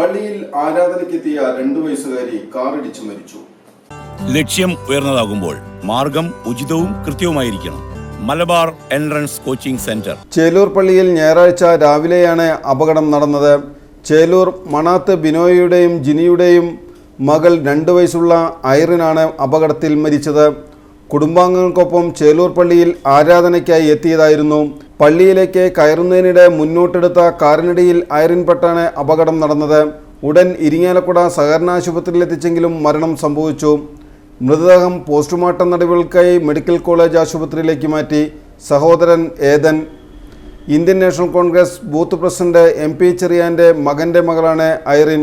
പള്ളിയിൽ ആരാധനയ്ക്കെത്തിയ രണ്ടു വയസ്സുകാരി കാറിടിച്ചു മരിച്ചു. ലക്ഷ്യം ഉയർന്നതാകുമ്പോൾ മാർഗം ഉചിതവും കൃത്യവുമായിരിക്കണം. Malabar entrance coaching centre. Chelur പള്ളിയിൽ ഞായറാഴ്ച രാവിലെയാണ് അപകടം നടന്നത്. ചേലൂർ മണാത്ത് ബിനോയിയുടെയും ജിനിയുടെയും മകൾ രണ്ടു വയസ്സുള്ള ഐറിനാണ് അപകടത്തിൽ മരിച്ചത്. കുടുംബാംഗങ്ങൾക്കൊപ്പം ചേലൂർ പള്ളിയിൽ ആരാധനയ്ക്കായി എത്തിയതായിരുന്നു പള്ളിയിലേക്ക് കയറുന്നതിനിടെ മുന്നോട്ടെടുത്ത കാറിനിടയിൽ ഐറിൻപെട്ടാണ് അപകടം നടന്നത്. ഉടൻ ഇരിങ്ങാലക്കുട സഹകരണ ആശുപത്രിയിലെത്തിച്ചെങ്കിലും മരണം സംഭവിച്ചു. മൃതദേഹം പോസ്റ്റ്മോർട്ടം നടപടികൾക്കായി മെഡിക്കൽ കോളേജ് ആശുപത്രിയിലേക്ക് മാറ്റി സഹോദരൻ Ethan. Indian National Congress booth president M P ചെറിയാന്റെ മകന്റെ മകളാണ് Irene